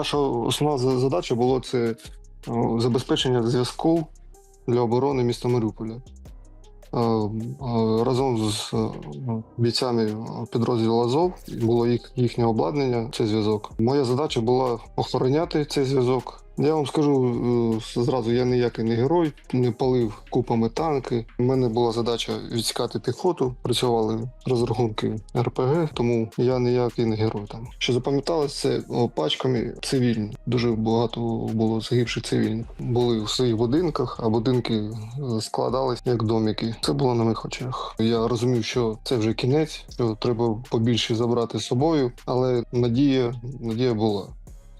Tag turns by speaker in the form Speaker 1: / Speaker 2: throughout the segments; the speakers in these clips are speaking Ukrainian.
Speaker 1: наша основна задача була це забезпечення зв'язку для оборони міста Маріуполя. Е, е, Разом з е, бійцями підрозділу Азов було їх, їхнє обладнання, цей зв'язок. Моя задача була охороняти цей зв'язок. Я вам скажу е, зразу, я ніякий не герой, не палив купами танки. У мене була задача відсікати піхоту, працювали розрахунки РПГ, тому я ніякий не герой там. Що запам'яталось, це пачками цивільні. Дуже багато було загибших цивільних. Були в своїх будинках, а будинки е, складались як домики. Це було на моїх очах. Я розумів, що це вже кінець, що треба побільше забрати з собою, але надія, надія була.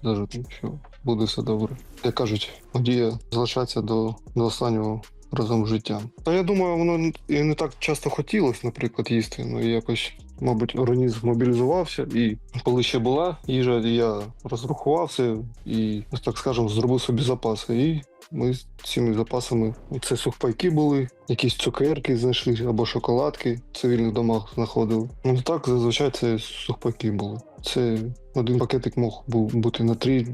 Speaker 1: Навіть що буде все добре. Як кажуть, подія залишається до, до останнього разом з життям. Та я думаю, воно і не так часто хотілося, наприклад, їсти. Ну якось, мабуть, організм мобілізувався, і коли ще була їжа, я розрахувався і, так скажемо, зробив собі запаси. І ми з цими запасами це сухпайки були, якісь цукерки знайшли або шоколадки в цивільних домах знаходили. Ну так зазвичай це сухпайки були. Це один пакетик мог був бути на три,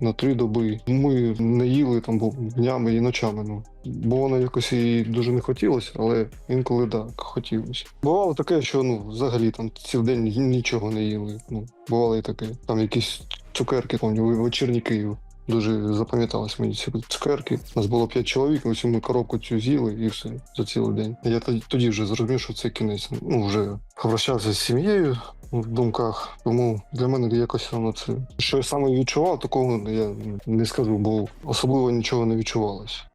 Speaker 1: на три доби. Ми не їли там днями і ночами. Ну бо воно якось і дуже не хотілося, але інколи так хотілося. Бувало таке, що ну взагалі там цілий день нічого не їли. Ну бувало і таке. Там якісь цукерки, пам'ятаю, вечірній Київ. Дуже запам'яталось мені ці цукерки. Нас було п'ять чоловік, ось ми коробку цю з'їли і все за цілий день. Я тоді, вже зрозумів, що це кінець. Ну вже попрощався з сім'єю в думках. Тому для мене якось воно це. Що я саме відчував, такого я не скажу, бо особливо нічого не відчувалось.